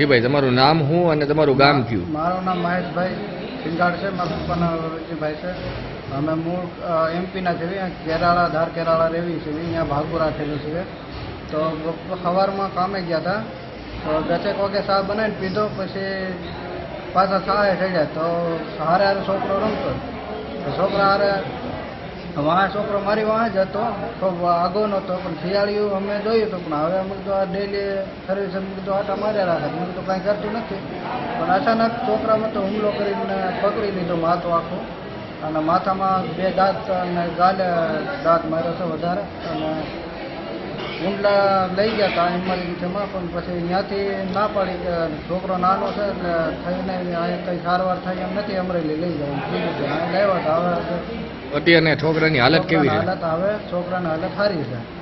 જી ભાઈ તમારું નામ શું અને તમારું ગામ કયું? મારું નામ મહેશભાઈ સિંગાડ છે મારા પપ્પાના ભાઈ છે. અમે મૂળ એમપીના છે કેરાળા ધાર કેરાળા રેવી છે અહીંયા ભાગુ રાખેલું છે. તો સવારમાં કામે ગયા હતા. તો ગચેક વાગે શાહ બનાવીને પીધો પછી પાછા સાડે ચડ્યા તો હારે હારે છોકરો રમતો. છોકરા હારે વાહ છોકરો મારી વાહ જ હતો, તો આગો નહોતો, પણ શિયાળિયું અમે જોયું હતું પણ હવે અમે તો આ ડેલી સર્વિસ અમે તો આટા માર્યા રાખે મેં તો કાંઈ કરતું નથી. પણ અચાનક છોકરામાં તો હુમલો કરીને પકડી લીધો માથો આખો. અને માથામાં બે દાંત અને ગાલે દાંત માર્યો છે વધારે. અને ઊંડલા લઈ ગયા હતા ઇમરજન્સીમાં પણ પછી ત્યાંથી ના પાડી કે છોકરો નાનો છે એટલે થઈને અહીંયા કંઈ સારવાર થાય એમ નથી, અમરેલી લઈ જાય લેવા હતા હવે અત્યારે છોકરાની હાલત કેવી છે? હાલત હવે છોકરાની હાલત સારી છે.